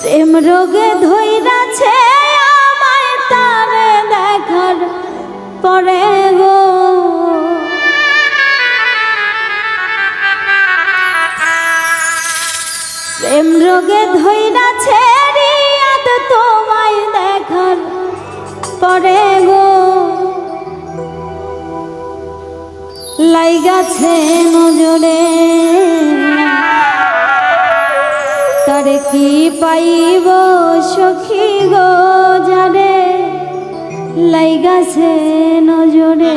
প্রেম রোগে ধইরাছে আমায় তারে দেখার পরে গো। প্রেম রোগে ধইরাছে রিয়াদ তোমায় দেখার পরে গো। লাইগাছে নজরে। তারে কি পাইব সখী গো জানে? লাইগাছে নজরে।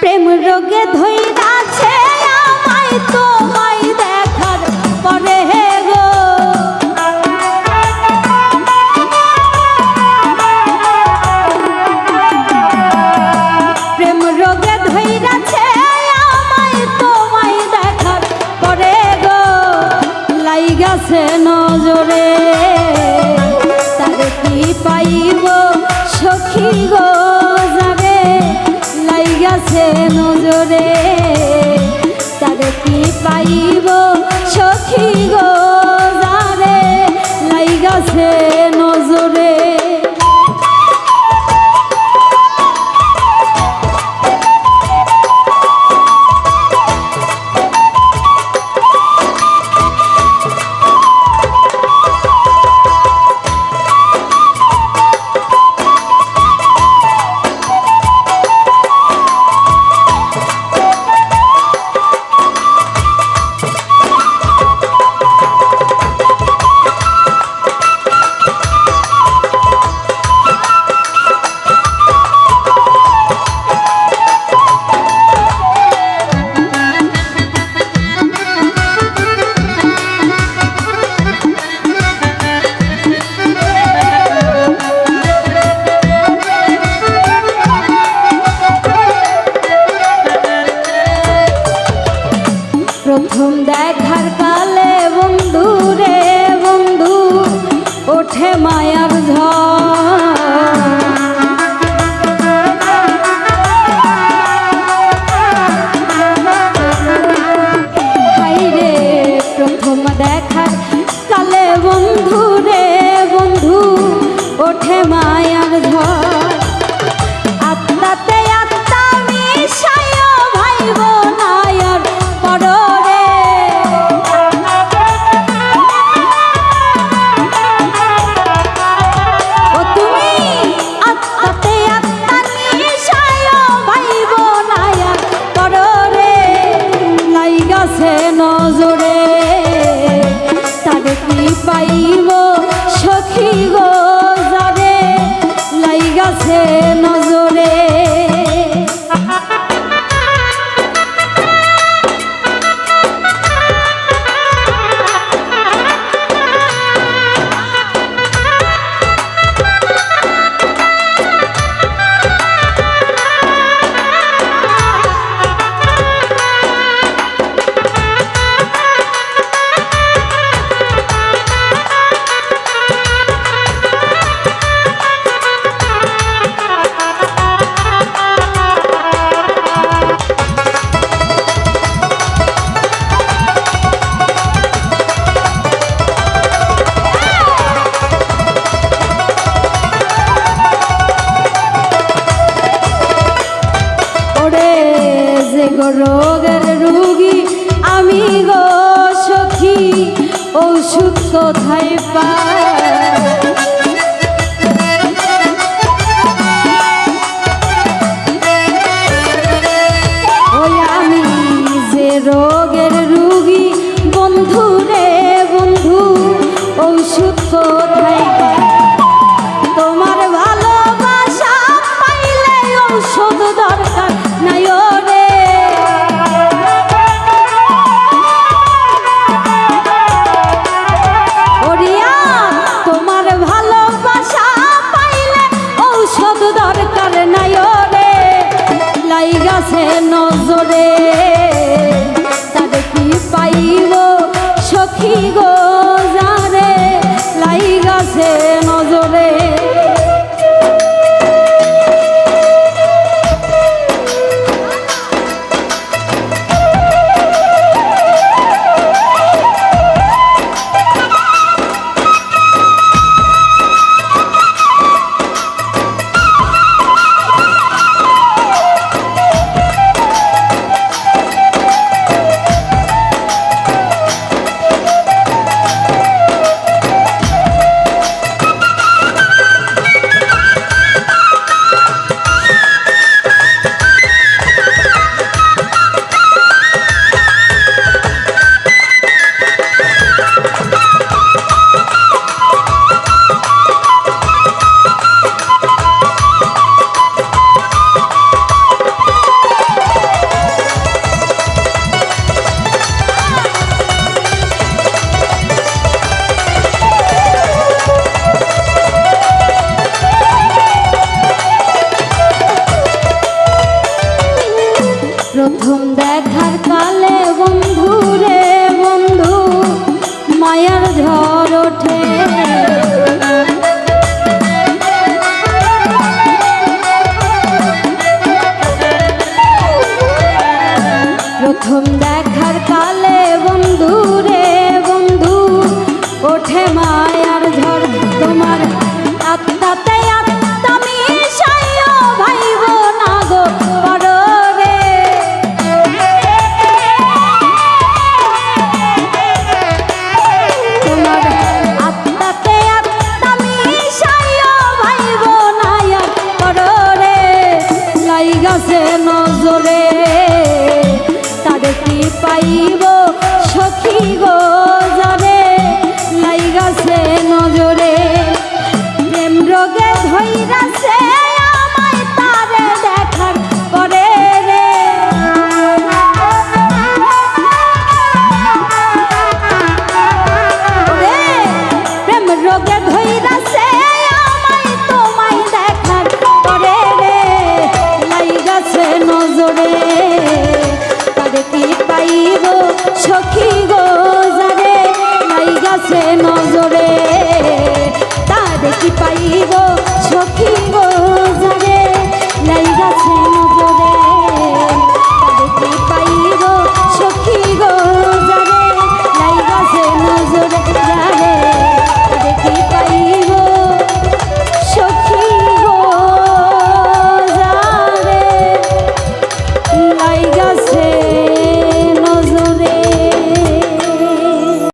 প্রেম রোগে ধইরাছে লাইগাছে নজরে, তারে কি পাইব? সখী গো যাবে লাইগাছে নজরে। তারে কি পাইব? সখী গো যাবে লাইগাছে প্রথম দেখার Bye. পাইব সখী গো?